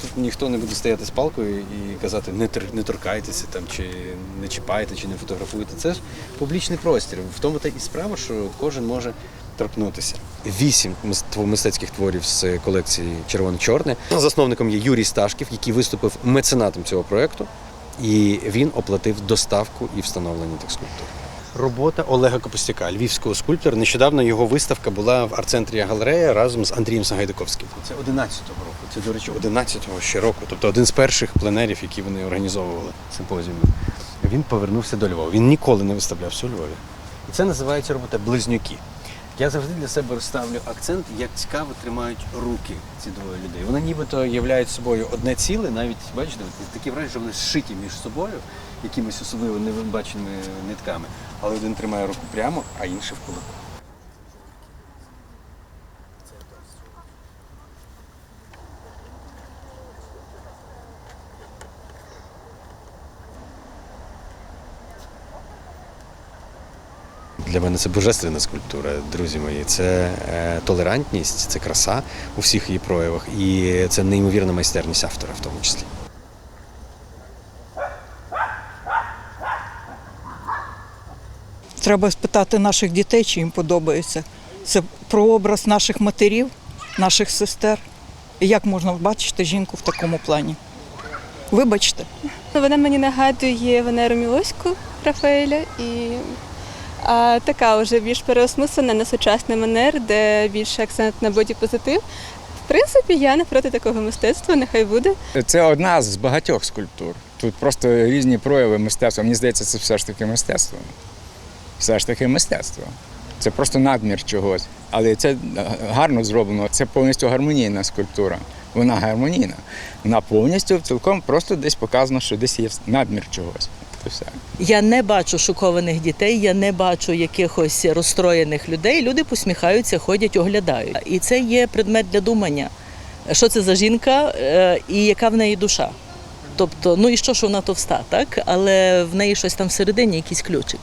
тут ніхто не буде стояти з палкою і казати не, не торкайтеся там, чи не чіпайте, чи не фотографуйте. Це ж публічний простір. В тому та і справа, що кожен може торкнутися. Вісім мист- мистецьких творів з колекції Червоне-Чорне. Засновником є Юрій Сташків, який виступив меценатом цього проєкту, і він оплатив доставку і встановлення тих скульптур. Робота Олега Капустяка, львівського скульптора. Нещодавно його виставка була в арт-центрі Галерея разом з Андрієм Сагайдаковським. Це 11-го року. Це, до речі, 11-го ще року. Тобто один з перших пленерів, які вони організовували симпозіуми. Він повернувся до Львова. Він ніколи не виставлявся у Львові. І це називається робота Близнюки. Я завжди для себе розставлю акцент, як цікаво тримають руки ці двоє людей. Вони нібито являють собою одне ціле, навіть бачите, такі враження, що вони зшиті між собою якимись особливо невибаченими нитками. Але один тримає руку прямо, а інший в кулаку. Для мене це божественна скульптура, друзі мої. Це е, толерантність, це краса у всіх її проявах, і це неймовірна майстерність автора в тому числі. Треба спитати наших дітей, чи їм подобається. Це прообраз наших матерів, наших сестер. І як можна бачити жінку в такому плані? Вибачте. Вона мені нагадує Венеру Мілоську Рафаеля і а, така вже більш переосмислена на сучасний манер, де більше акцент на бодіпозитив. В принципі, я не проти такого мистецтва, нехай буде. Це одна з багатьох скульптур. Тут просто різні прояви мистецтва. Мені здається, це все ж таки мистецтво. Все ж таки мистецтво. Це просто надмір чогось. Але це гарно зроблено. Це повністю гармонійна скульптура. Вона гармонійна. Вона повністю цілком просто десь показано, що десь є надмір чогось. Все. Я не бачу шокованих дітей, я не бачу якихось розстроєних людей. Люди посміхаються, ходять, оглядають. І це є предмет для думання. Що це за жінка е, і яка в неї душа? Тобто, ну і що, що вона товста, так? Але в неї щось там всередині, якийсь ключик.